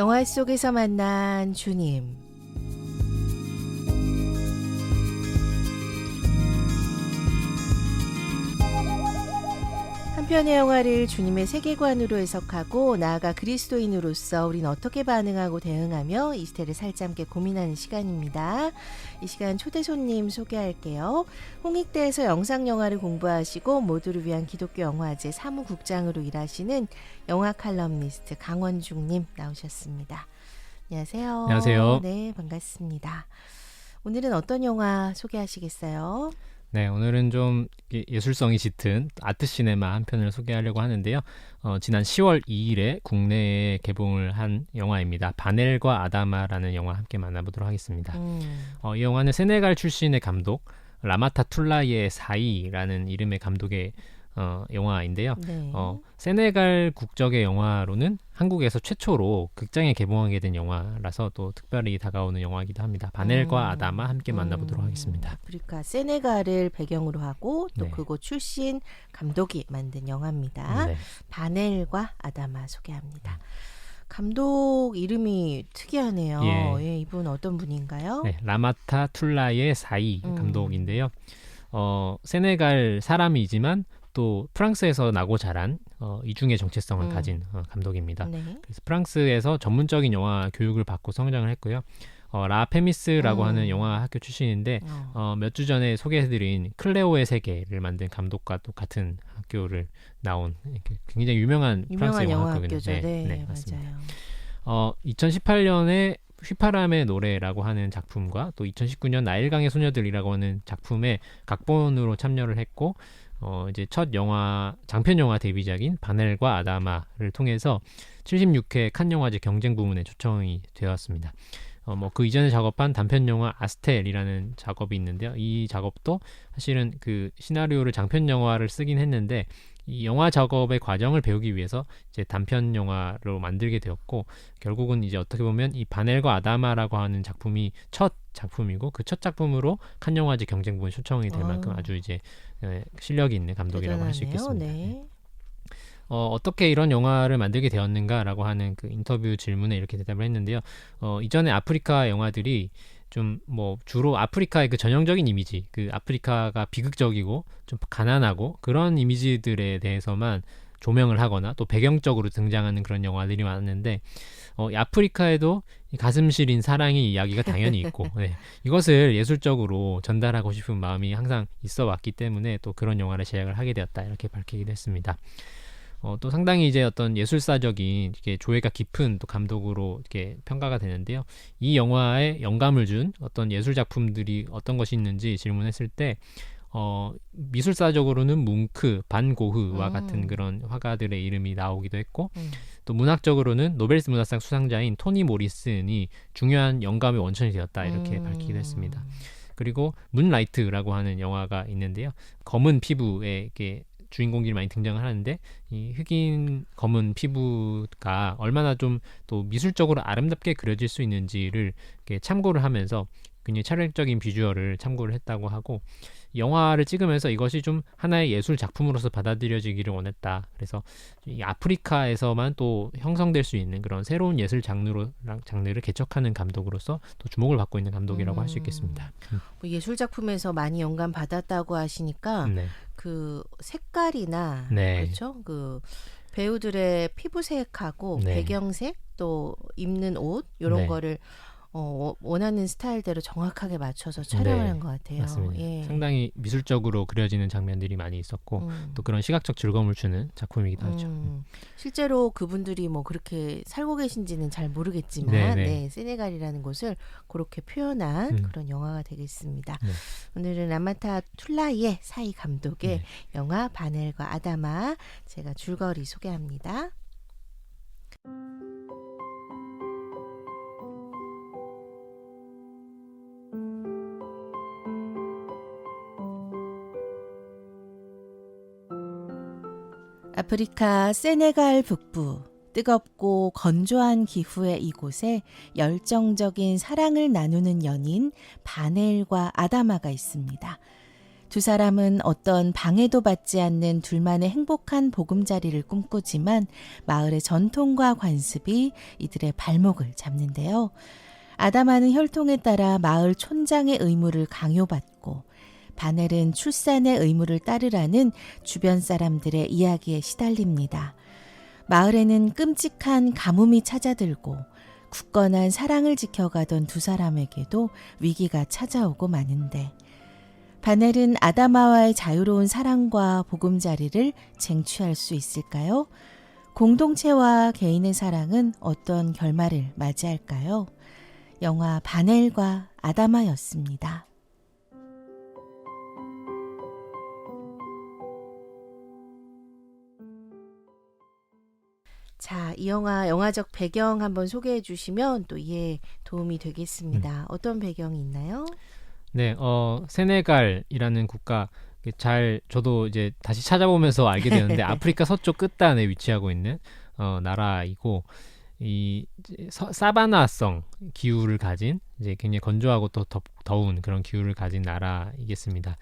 영화 속에서 만난 주님. 한 편의 영화를 주님의 세계관으로 해석하고 나아가 그리스도인으로서 우린 어떻게 반응하고 대응하며 이 시대를 살지 함께 고민하는 시간입니다. 이 시간 초대 손님 소개할게요. 홍익대에서 영상 영화를 공부하시고 모두를 위한 기독교 영화제 사무국장으로 일하시는 영화 칼럼니스트 강원중님 나오셨습니다. 안녕하세요. 안녕하세요. 네, 반갑습니다. 오늘은 어떤 영화 소개하시겠어요? 네, 오늘은 좀 예- 예술성이 짙은 아트 시네마 한 편을 소개하려고 하는데요. 어, 지난 10월 2일에 국내에 개봉을 한 영화입니다. 바넬과 아다마라는 영화 함께 만나보도록 하겠습니다. 음, 어, 이 영화는 세네갈 출신의 감독 라마타 툴라이의 사이라는 이름의 감독의 어, 영화인데요. 네. 어, 세네갈 국적의 영화로는 한국에서 최초로 극장에 개봉하게 된 영화라서 또 특별히 다가오는 영화이기도 합니다. 바넬과 음. 아다마 함께 만나보도록 음, 하겠습니다. 아프리카 세네갈을 배경으로 하고 또 네. 그곳 출신 감독이 만든 영화입니다. 네. 바넬과 아다마 소개합니다. 감독 이름이 특이하네요. 예. 예, 이분 어떤 분인가요? 네, 라마타 툴라의 사이 음. 감독인데요. 어, 세네갈 사람이지만 또 프랑스에서 나고 자란 어, 이중의 정체성을 음. 가진 어, 감독입니다. 네. 그래서 프랑스에서 전문적인 영화 교육을 받고 성장을 했고요. 어, 라 페미스라고 음. 하는 영화 학교 출신인데 어. 어, 몇주 전에 소개해드린 클레오의 세계를 만든 감독과 또 같은 학교를 나온 굉장히 유명한, 프랑스 유명한 영화 영화. 학교죠. 네, 네, 맞습니다. 맞아요. 어, 2018년에 휘파람의 노래라고 하는 작품과 또 2019년 나일강의 소녀들이라고 하는 작품에 각본으로 참여를 했고 어, 이제 첫 영화 장편 영화 데뷔작인 바넬과 아다마를 통해서 76회 칸 영화제 경쟁 부문에 초청이 되었습니다. 어, 뭐 그 이전에 작업한 단편 영화 아스텔이라는 작업이 있는데요. 이 작업도 사실은 그 시나리오를 장편 영화를 쓰긴 했는데 이 영화 작업의 과정을 배우기 위해서 이제 단편 영화로 만들게 되었고 결국은 이제 어떻게 보면 이 바넬과 아다마라고 하는 작품이 첫 작품이고 그 첫 작품으로 칸 영화제 경쟁부에 초청이 될 아. 만큼 아주 이제 에, 실력이 있는 감독이라고 할 수. 있겠습니다. 네. 어, 어떻게 이런 영화를 만들게 되었는가라고 하는 그 인터뷰 질문에 이렇게 대답을 했는데요. 어, 이전에 아프리카 영화들이 좀 뭐 주로 아프리카의 그 전형적인 이미지, 그 아프리카가 비극적이고 좀 가난하고 그런 이미지들에 대해서만 조명을 하거나 또 배경적으로 등장하는 그런 영화들이 많았는데 어, 이 아프리카에도 이 가슴 시린 사랑의 이야기가 당연히 있고 네, 이것을 예술적으로 전달하고 싶은 마음이 항상 있어 왔기 때문에 또 그런 영화를 제작을 하게 되었다 이렇게 밝히기도 했습니다. 어, 또 상당히 이제 어떤 예술사적인 이렇게 조예가 깊은 또 감독으로 이렇게 평가가 되는데요. 이 영화에 영감을 준 어떤 예술 작품들이 어떤 것이 있는지 질문했을 때 어, 미술사적으로는 뭉크, 반 고흐와 음. 같은 그런 화가들의 이름이 나오기도 했고 음. 또 문학적으로는 노벨 문학상 수상자인 토니 모리슨이 중요한 영감의 원천이 되었다 이렇게 음. 밝히기도 했습니다. 그리고 문라이트라고 하는 영화가 있는데요. 검은 피부에 이렇게 주인공들이 많이 등장을 하는데 이 흑인 검은 피부가 얼마나 좀 또 미술적으로 아름답게 그려질 수 있는지를 참고를 하면서 굉장히 차별적인 비주얼을 참고를 했다고 하고 영화를 찍으면서 이것이 좀 하나의 예술 작품으로서 받아들여지기를 원했다. 그래서 이 아프리카에서만 또 형성될 수 있는 그런 새로운 예술 장르로 장르를 개척하는 감독으로서 또 주목을 받고 있는 감독이라고 할수 음. 있겠습니다. 뭐 예술 작품에서 많이 영감 받았다고 하시니까 네. 그 색깔이나 네. 그렇죠. 그 배우들의 피부색하고 네. 배경색 또 입는 옷 이런 네. 거를 어, 원하는 스타일대로 정확하게 맞춰서 촬영을 네, 한것 같아요. 맞습니다. 예. 상당히 미술적으로 그려지는 장면들이 많이 있었고 음. 또 그런 시각적 즐거움을 주는 작품이기도 하죠. 음, 실제로 그분들이 뭐 그렇게 살고 계신지는 잘 모르겠지만 네, 네, 네. 세네갈이라는 곳을 그렇게 표현한 음. 그런 영화가 되겠습니다. 네. 오늘은 라마타 툴라이의 사이 감독의 네. 영화 바넬과 아다마 제가 줄거리 소개합니다. 아프리카 세네갈 북부 뜨겁고 건조한 기후의 이곳에 열정적인 사랑을 나누는 연인 바넬과 아다마가 있습니다. 두 사람은 어떤 방해도 받지 않는 둘만의 행복한 보금자리를 꿈꾸지만 마을의 전통과 관습이 이들의 발목을 잡는데요. 아담하는 혈통에 따라 마을 촌장의 의무를 강요받고 바넬은 출산의 의무를 따르라는 주변 사람들의 이야기에 시달립니다. 마을에는 끔찍한 가뭄이 찾아들고 굳건한 사랑을 지켜가던 두 사람에게도 위기가 찾아오고 마는데 바넬은 아다마와의 자유로운 사랑과 보금자리를 쟁취할 수 있을까요? 공동체와 개인의 사랑은 어떤 결말을 맞이할까요? 영화 바넬과 아다마였습니다. 자, 이 영화 영화적 배경 한번 소개해 주시면 또 이해 도움이 되겠습니다. 어떤 배경이 있나요? 네, 어, 세네갈이라는 국가 잘 저도 이제 다시 찾아보면서 알게 되는데 아프리카 서쪽 끝단에 위치하고 있는 어, 나라이고 이 서- 사바나성 기후를 가진 이제 굉장히 건조하고 또 덥, 더운 그런 기후를 가진 나라이겠습니다.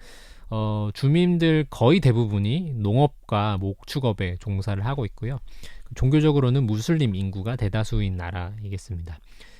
어, 주민들 거의 대부분이 농업과 목축업에 종사를 하고 있고요. 종교적으로는 무슬림 인구가 대다수인 나라이겠습니다.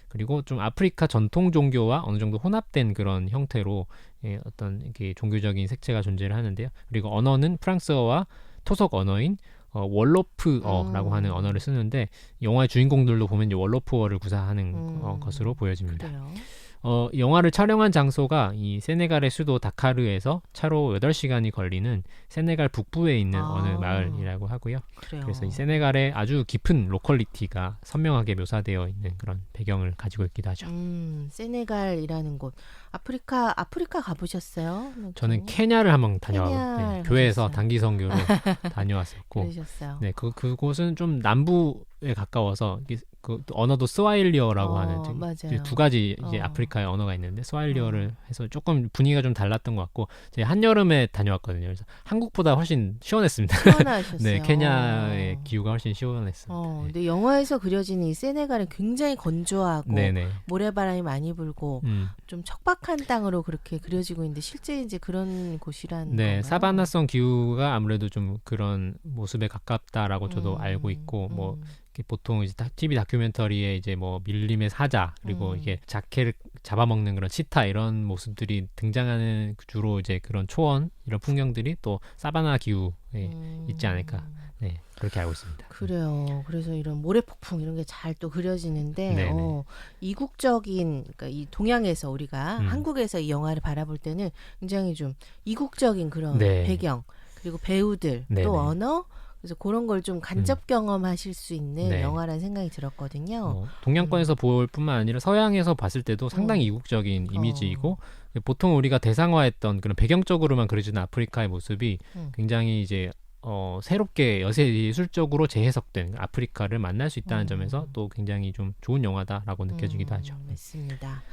그리고 좀 아프리카 전통 종교와 어느 정도 혼합된 그런 형태로 예, 어떤 이렇게 종교적인 색채가 존재를 하는데요. 그리고 언어는 프랑스어와 토속 언어인 어, 월로프어라고 음. 하는 언어를 쓰는데 영화의 주인공들도 보면 이제 월로프어를 구사하는 어, 음. 것으로 보여집니다. 그래요. 어, 영화를 촬영한 장소가 이 세네갈의 수도 다카르에서 차로 8시간이 걸리는 세네갈 북부에 있는 아. 어느 마을이라고 하고요. 그래요. 그래서 이 세네갈의 아주 깊은 로컬리티가 선명하게 묘사되어 있는 그런 배경을 가지고 있기도 하죠. 음, 세네갈이라는 곳. 아프리카 아프리카 가보셨어요? 저는 케냐를 한번 다녀왔고 케냐 네, 교회에서. 단기 선교로 다녀왔었고 그러셨어요. 네, 그 그곳은 좀 남부에 가까워서 그 언어도 스와힐리어라고 어, 하는 맞아요. 두 가지 이제 어. 아프리카의 언어가 있는데 스와힐리어를 해서 조금 분위기가 좀 달랐던 것 같고 제가 한여름에 다녀왔거든요. 그래서 한국보다 훨씬 시원했습니다. 시원하셨어요. 네, 케냐의 어. 기후가 훨씬 시원했습니다. 어, 근데 영화에서 그려진 이 세네갈은 굉장히 건조하고 네, 네. 모래바람이 많이 불고 음. 좀 척박한 땅으로 그렇게 그려지고 있는데 실제 이제 그런 곳이란 네, 건가요? 사바나성 기후가 아무래도 좀 그런 모습에 가깝다라고 저도 음, 알고 있고 뭐 음. 보통 이제 다- TV 다큐멘터리에 이제 뭐 밀림의 사자 그리고 음. 이게 자켓을 잡아먹는 그런 치타 이런 모습들이 등장하는 그 주로 이제 그런 초원 이런 풍경들이 또 사바나 기후에 음. 있지 않을까. 네 그렇게 알고 있습니다. 그래요. 그래서 이런 모래 폭풍 이런 게 잘 또 그려지는데 네네. 어, 이국적인 그러니까 이 동양에서 우리가 음. 한국에서 이 영화를 바라볼 때는 굉장히 좀 이국적인 그런 네. 배경 그리고 배우들 네네. 음. 또 언어 그래서 그런 걸 좀 간접 경험하실 수 있는 네. 영화라는 생각이 들었거든요. 뭐 동양권에서 볼 뿐만 아니라 서양에서 봤을 때도 상당히 어. 이국적인 이미지이고 보통 우리가 대상화했던 그런 배경적으로만 그려지는 아프리카의 모습이 음. 굉장히 이제 어, 새롭게 여세 예술적으로 재해석된 아프리카를 만날 수 있다는 음. 점에서 또 굉장히 좀 좋은 영화다라고 느껴지기도 음, 하죠. 맞습니다.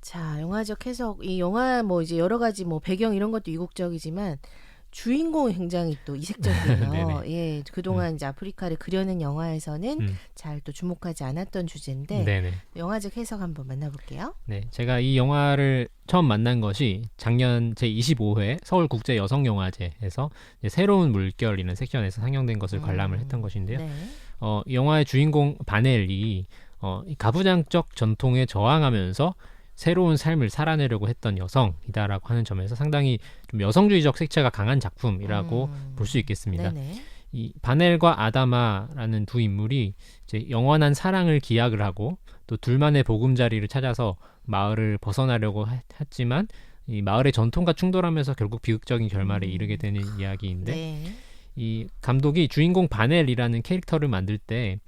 자, 영화적 해석 이 영화 뭐 이제 여러 가지 뭐 배경 이런 것도 이국적이지만 주인공이 굉장히 또 이색적이에요. 네네. 예, 그동안 이제 아프리카를 그려낸 영화에서는 음. 잘또 주목하지 않았던 주제인데 네네. 영화적 해석 한번 만나볼게요. 네, 제가 이 영화를 처음 만난 것이 작년 제 25회 서울 국제 여성 영화제에서 새로운 물결이라는 섹션에서 상영된 것을 음. 관람을 했던 것인데요. 네. 어, 이 영화의 주인공 바넬이 어, 이 가부장적 전통에 저항하면서 새로운 삶을 살아내려고 했던 여성이다라고 하는 점에서 상당히 좀 여성주의적 색채가 강한 작품이라고 음. 볼수 있겠습니다. 네네. 이 바넬과 아다마라는 두 인물이 이제 영원한 사랑을 기약을 하고 또 둘만의 보금자리를 찾아서 마을을 벗어나려고 하- 했지만 이 마을의 전통과 충돌하면서 결국 비극적인 결말에 음. 이르게 되는 이야기인데 네. 이 감독이 주인공 바넬이라는 캐릭터를 만들 때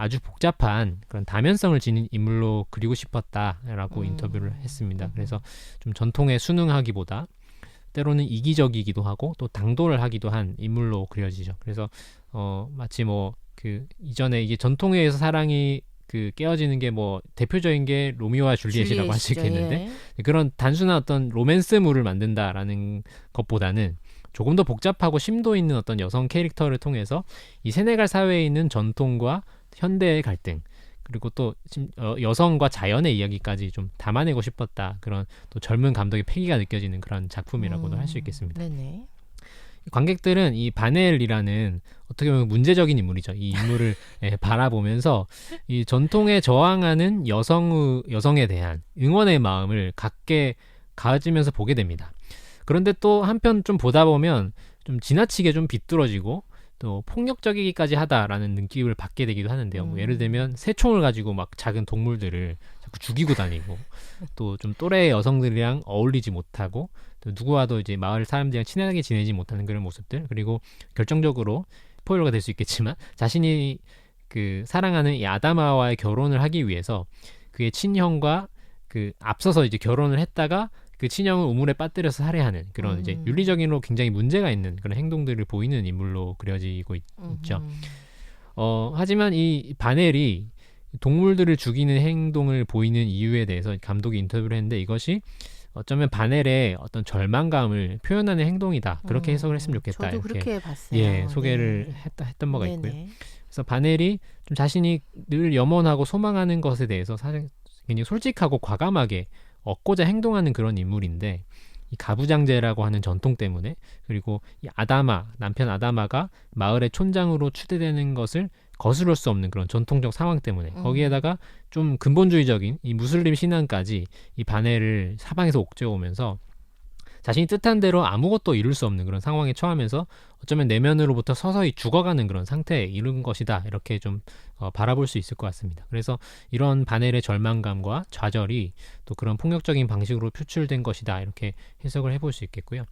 아주 복잡한 그런 다면성을 지닌 인물로 그리고 싶었다라고 음. 인터뷰를 했습니다. 음. 그래서 좀 전통에 순응하기보다 때로는 이기적이기도 하고 또 당돌을 하기도 한 인물로 그려지죠. 그래서 어 마치 뭐 그 이전에 이게 전통에 의해서 사랑이 그 깨어지는 게 뭐 대표적인 게 로미오와 줄리엣이라고 할 수. 있겠는데 예. 그런 단순한 어떤 로맨스물을 만든다라는 것보다는 조금 더 복잡하고 심도 있는 어떤 여성 캐릭터를 통해서 이 세네갈 사회에 있는 전통과 현대의 갈등 그리고 또 심- 어, 여성과 자연의 이야기까지 좀 담아내고 싶었다 그런 또 젊은 감독의 패기가 느껴지는 그런 작품이라고도 할수 있겠습니다. 네네. 관객들은 이 바넬이라는 어떻게 보면 문제적인 인물이죠. 이 인물을 예, 바라보면서 이 전통에 저항하는 여성 여성에 대한 응원의 마음을 갖게 가지면서 보게 됩니다. 그런데 또 한편 좀 보다 보면 좀 지나치게 좀 비뚤어지고 또 폭력적이기까지 하다라는 느낌을 받게 되기도 하는데요. 뭐 음. 예를 들면 새총을 가지고 막 작은 동물들을 자꾸 죽이고 다니고 또 좀 또래 여성들이랑 어울리지 못하고 또 누구와도 이제 마을 사람들이랑 친하게 지내지 못하는 그런 모습들 그리고 결정적으로 스포일러가 될 수 있겠지만 자신이 그 사랑하는 이 아다마와의 결혼을 하기 위해서 그의 친형과 그 앞서서 이제 결혼을 했다가 그 친형을 우물에 빠뜨려서 살해하는 그런 이제 음. 윤리적인으로 굉장히 문제가 있는 그런 행동들을 보이는 인물로 그려지고 있, 있죠. 음. 어, 하지만 이 바넬이 동물들을 죽이는 행동을 보이는 이유에 대해서 감독이 인터뷰를 했는데 이것이 어쩌면 바넬의 어떤 절망감을 표현하는 행동이다. 그렇게 음. 해석을 했으면 좋겠다. 저도 이렇게 그렇게 봤어요. 예, 소개를 네. 했다, 했던 바가 있고요. 네네. 그래서 바넬이 좀 자신이 늘 염원하고 소망하는 것에 대해서 사실 굉장히 솔직하고 과감하게 얻고자 행동하는 그런 인물인데 이 가부장제라고 하는 전통 때문에 그리고 이 아다마 남편 아다마가 마을의 촌장으로 추대되는 것을 거스를 수 없는 그런 전통적 상황 때문에 음. 거기에다가 좀 근본주의적인 이 무슬림 신앙까지 이 바넬을 사방에서 옥죄오면서 자신이 뜻한 대로 아무것도 이룰 수 없는 그런 상황에 처하면서 어쩌면 내면으로부터 서서히 죽어가는 그런 상태에 이른 것이다 이렇게 좀 어, 바라볼 수 있을 것 같습니다. 그래서 이런 바넬의 절망감과 좌절이 또 그런 폭력적인 방식으로 표출된 것이다 이렇게 해석을 해볼 수 있겠고요.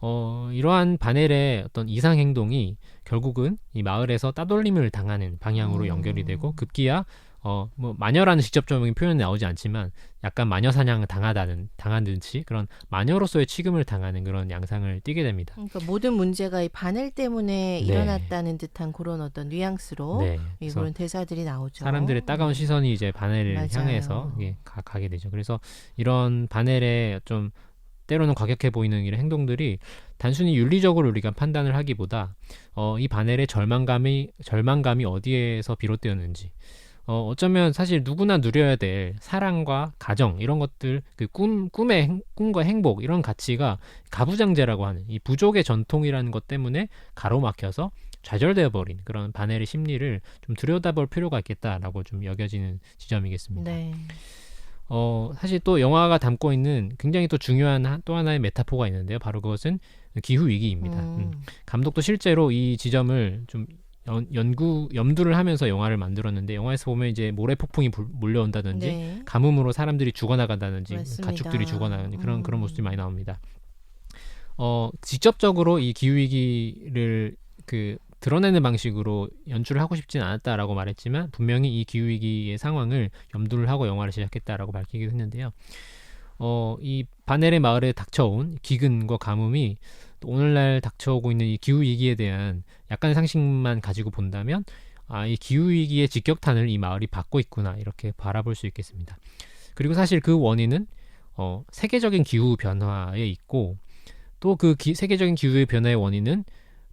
어, 이러한 바넬의 어떤 이상 행동이 결국은 이 마을에서 따돌림을 당하는 방향으로 음. 연결이 되고 급기야 어, 뭐 마녀라는 직접적인 표현이 나오지 않지만 약간 마녀 사냥을 당하다는 당하듯이 그런 마녀로서의 취급을 당하는 그런 양상을 띠게 됩니다. 그러니까 모든 문제가 이 바넬 때문에 네. 일어났다는 듯한 그런 어떤 뉘앙스로 네. 그런 대사들이 나오죠. 사람들의 따가운 시선이 이제 바넬을 맞아요. 향해서 가, 가게 되죠. 그래서 이런 바넬의 좀 때로는 과격해 보이는 이런 행동들이 단순히 윤리적으로 우리가 판단을 하기보다 어, 이 바넬의 절망감이 절망감이 어디에서 비롯되었는지 어, 어쩌면 사실 누구나 누려야 될 사랑과 가정 이런 것들 그 꿈 꿈의 행- 꿈과 행복 이런 가치가 가부장제라고 하는 이 부족의 전통이라는 것 때문에 가로막혀서 좌절되어 버린 그런 바넬의 심리를 좀 들여다볼 필요가 있겠다라고 좀 여겨지는 지점이겠습니다. 네. 어, 사실 또 영화가 담고 있는 굉장히 또 중요한 한- 또 하나의 메타포가 있는데요. 바로 그것은 기후 위기입니다. 음. 음. 감독도 실제로 이 지점을 좀 연, 연구 염두를 하면서 영화를 만들었는데 영화에서 보면 이제 모래 폭풍이 불- 몰려온다든지 네. 가뭄으로 사람들이 죽어나간다든지 맞습니다. 가축들이 죽어나가는 그런 그런 음. 모습이 많이 나옵니다. 어 직접적으로 이 기후 위기를 그 드러내는 방식으로 연출을 하고 싶지는 않았다라고 말했지만 분명히 이 기후 위기의 상황을 염두를 하고 영화를 시작했다라고 밝히기도 했는데요. 어, 이 바넬의 마을에 닥쳐온 기근과 가뭄이 또 오늘날 닥쳐오고 있는 이 기후 위기에 대한 약간의 상식만 가지고 본다면 아, 이 기후 위기의 직격탄을 이 마을이 받고 있구나 이렇게 바라볼 수 있겠습니다. 그리고 사실 그 원인은 어, 세계적인 기후 변화에 있고 또 그 세계적인 기후의 변화의 원인은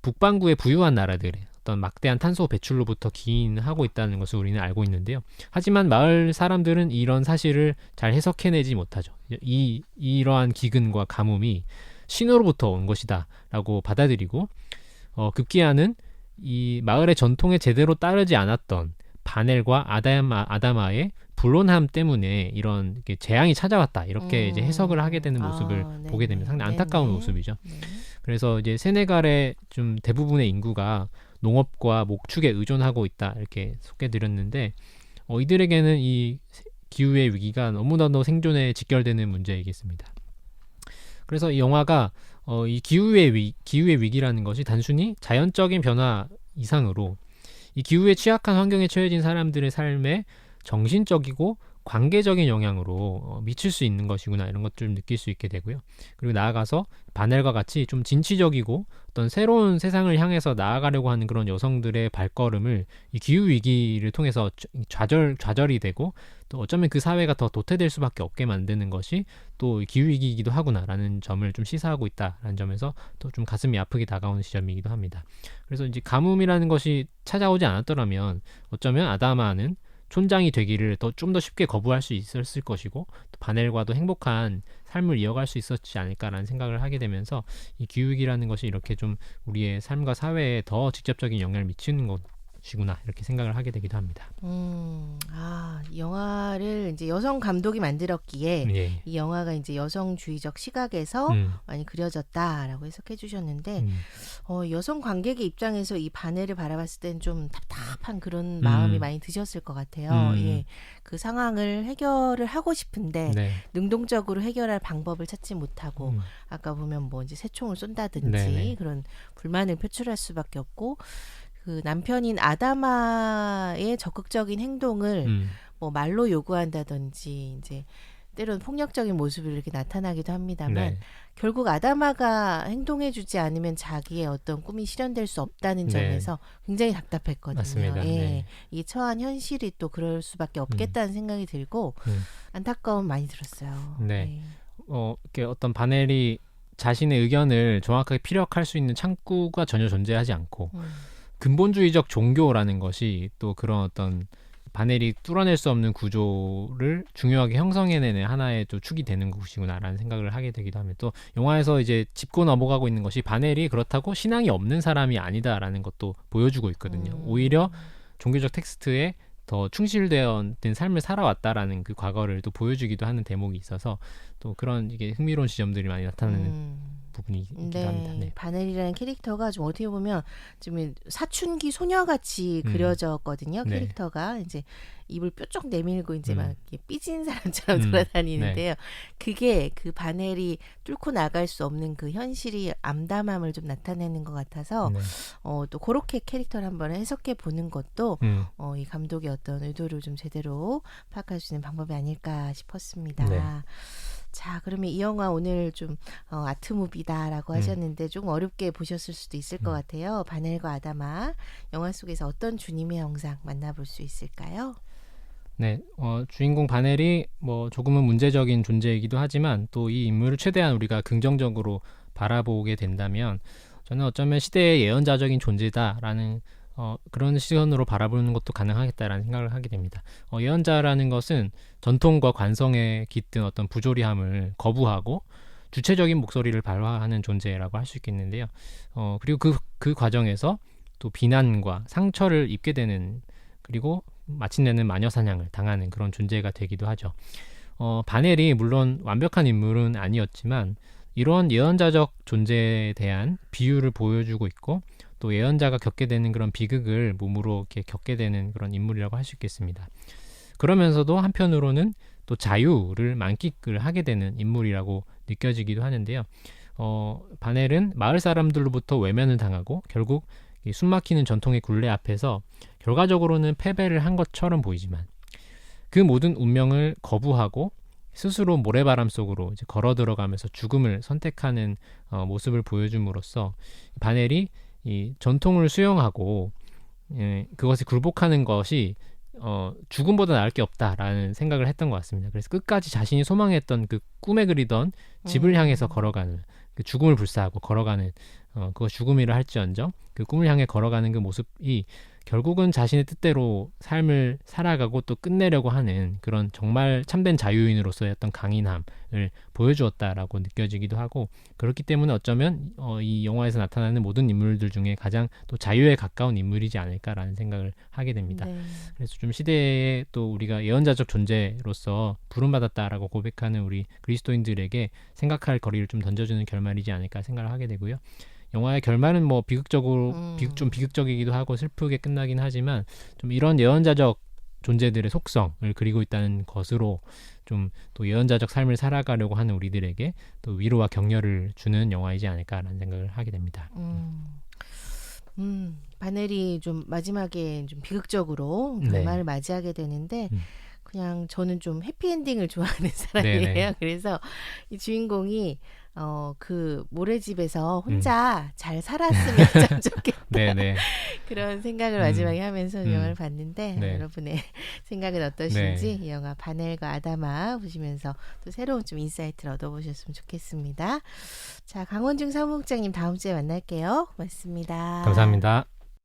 북반구의 부유한 나라들의 어떤 막대한 탄소 배출로부터 기인하고 있다는 것을 우리는 알고 있는데요. 하지만 마을 사람들은 이런 사실을 잘 해석해내지 못하죠. 이 이러한 기근과 가뭄이 신호로부터 온 것이다라고 받아들이고 어, 급기야는 이 마을의 전통에 제대로 따르지 않았던 바넬과 아다마, 아다마의 불온함 때문에 이런 재앙이 찾아왔다 이렇게 이제 음. 해석을 하게 되는 모습을 아, 보게. 됩니다. 상당히 안타까운 네네. 모습이죠. 네. 그래서 이제 세네갈의 좀 대부분의 인구가 농업과 목축에 의존하고 있다 이렇게 소개드렸는데 어, 이들에게는 이 기후의 위기가 너무나도 생존에 직결되는 문제이겠습니다. 그래서 이 영화가 어, 이 기후의 위 기후의 위기라는 것이 단순히 자연적인 변화 이상으로 이 기후에 취약한 환경에 처해진 사람들의 삶에 정신적이고 관계적인 영향으로 어, 미칠 수 있는 것이구나 이런 것들을 느낄 수 있게 되고요. 그리고 나아가서 바넬과 같이 좀 진취적이고 어떤 새로운 세상을 향해서 나아가려고 하는 그런 여성들의 발걸음을 이 기후 위기를 통해서 좌절 좌절이 되고 또 어쩌면 그 사회가 더 도태될 수밖에 없게 만드는 것이 또 기후 위기이기도 하구나라는 점을 좀 시사하고 있다라는 점에서 또 좀 가슴이 아프게 다가오는 지점이기도 합니다. 그래서 이제 가뭄이라는 것이 찾아오지 않았더라면 어쩌면 아다마는 촌장이 되기를 더 좀 더 쉽게 거부할 수 있었을 것이고 또 바넬과도 행복한 삶을 이어갈 수 있었지 않을까라는 생각을 하게 되면서 이 교육이라는 것이 이렇게 좀 우리의 삶과 사회에 더 직접적인 영향을 미치는 것 이구나 이렇게 생각을 하게 되기도 합니다. 음, 아, 이 영화를 이제 여성 감독이 만들었기에 예. 이 영화가 이제 여성주의적 시각에서 음, 많이 그려졌다라고 해석해 주셨는데 음, 어, 여성 관객의 입장에서 이 바네를 바라봤을 땐좀 답답한 그런 마음이 음. 많이 드셨을 것 같아요. 음. 예. 그 상황을 해결을 하고 싶은데 네. 능동적으로 해결할 방법을 찾지 못하고 음, 아까 보면 뭐 이제 새총을 쏜다든지 네네. 그런 불만을 표출할 수밖에 없고 그 남편인 아다마의 적극적인 행동을 음, 뭐 말로 요구한다든지 이제 때로는 폭력적인 모습이 이렇게 나타나기도 합니다만 네. 결국 아다마가 행동해주지 않으면 자기의 어떤 꿈이 실현될 수 없다는 네. 점에서 굉장히 답답했거든요. 맞습니다. 예. 네. 이 처한 현실이 또 그럴 수밖에 없겠다는 생각이 들고 음. 안타까움 많이 들었어요. 네. 어, 이렇게 어떤 바넬이 자신의 의견을 정확하게 피력할 수 있는 창구가 전혀 존재하지 않고 음. 근본주의적 종교라는 것이 또 그런 어떤 바넬이 뚫어낼 수 없는 구조를 중요하게 형성해내는 하나의 또 축이 되는 곳이구나라는 생각을 하게 되기도 하면 또 영화에서 이제 짚고 넘어가고 있는 것이 바넬이 그렇다고 신앙이 없는 사람이 아니다라는 것도 보여주고 있거든요. 음. 오히려 종교적 텍스트에 더 충실되어 된 삶을 살아왔다라는 그 과거를 또 보여주기도 하는 대목이 있어서 또 그런 이게 흥미로운 지점들이 많이 나타나는 음. 부분이 있기도 네, 합니다. 네. 바넬이라는 캐릭터가 좀 어떻게 보면 좀 사춘기 소녀같이 음. 그려졌거든요. 네. 캐릭터가 이제 입을 뾰족 내밀고 이제 음. 막 삐진 사람처럼 음. 돌아다니는데요. 그게 그 바넬이 뚫고 나갈 수 없는 그 현실이 암담함을 좀 나타내는 것 같아서 네. 어, 또 그렇게 캐릭터를 한번 해석해 보는 것도 음, 어, 이 감독의 어떤 의도를 좀 제대로 파악할 수 있는 방법이 아닐까 싶었습니다. 네. 자, 그러면 이 영화 오늘 좀 어, 아트무비다라고 음. 하셨는데 조금 어렵게 보셨을 수도 있을 것 음. 같아요. 바넬과 아다마 영화 속에서 어떤 주님의 형상 만나볼 수 있을까요? 네, 어, 주인공 바넬이 뭐 조금은 문제적인 존재이기도 하지만 또 이 인물을 최대한 우리가 긍정적으로 바라보게 된다면 저는 어쩌면 시대의 예언자적인 존재다라는 어, 그런 시선으로 바라보는 것도 가능하겠다라는 생각을 하게 됩니다. 어, 예언자라는 것은 전통과 관성에 깃든 어떤 부조리함을 거부하고 주체적인 목소리를 발화하는 존재라고 할 수 있겠는데요. 어, 그리고 그, 그 과정에서 또 비난과 상처를 입게 되는 그리고 마침내는 마녀 사냥을 당하는 그런 존재가 되기도 하죠. 어, 바넬이 물론 완벽한 인물은 아니었지만 이런 예언자적 존재에 대한 비유를 보여주고 있고 또 예언자가 겪게 되는 그런 비극을 몸으로 이렇게 겪게 되는 그런 인물이라고 할 수 있겠습니다. 그러면서도 한편으로는 또 자유를 만끽을 하게 되는 인물이라고 느껴지기도 하는데요. 어, 바넬은 마을 사람들로부터 외면을 당하고 결국 이 숨막히는 전통의 굴레 앞에서 결과적으로는 패배를 한 것처럼 보이지만 그 모든 운명을 거부하고 스스로 모래바람 속으로 걸어 들어가면서 죽음을 선택하는 어, 모습을 보여줌으로써 바넬이 이 전통을 수용하고 예, 그것에 굴복하는 것이 어, 죽음보다 나을 게 없다라는 생각을 했던 것 같습니다. 그래서 끝까지 자신이 소망했던 그 꿈에 그리던 집을 음. 향해서 걸어가는 그 죽음을 불사하고 걸어가는 어, 그거 죽음이라 할지언정 그 꿈을 향해 걸어가는 그 모습이 결국은 자신의 뜻대로 삶을 살아가고 또 끝내려고 하는 그런 정말 참된 자유인으로서의 어떤 강인함을 보여주었다라고 느껴지기도 하고 그렇기 때문에 어쩌면 어, 이 영화에서 나타나는 모든 인물들 중에 가장 또 자유에 가까운 인물이지 않을까라는 생각을 하게 됩니다. 네. 그래서 좀 시대에 또 우리가 예언자적 존재로서 부름받았다라고 고백하는 우리 그리스도인들에게 생각할 거리를 좀 던져주는 결말이지 않을까 생각을 하게 되고요. 영화의 결말은 뭐 비극적으로 음. 비극 좀 비극적이기도 하고 슬프게 끝나긴 하지만 좀 이런 예언자적 존재들의 속성을 그리고 있다는 것으로 좀 또 예언자적 삶을 살아가려고 하는 우리들에게 또 위로와 격려를 주는 영화이지 않을까라는 생각을 하게 됩니다. 음. 음, 바넬이 좀 마지막에 좀 비극적으로 네. 결말을 맞이하게 되는데 음. 그냥 저는 좀 해피엔딩을 좋아하는 사람이에요. 네네. 그래서 이 주인공이 어 그 모래집에서 혼자 잘 살았으면 참 좋겠다 네, 네. 그런 생각을 음. 마지막에 하면서 음. 영화를 봤는데 네. 여러분의 생각은 어떠신지 이 영화 바넬과 아다마 보시면서 또 새로운 좀 인사이트를 얻어보셨으면 좋겠습니다. 자 강원중 사무국장님 다음 주에 만날게요. 고맙습니다. 감사합니다.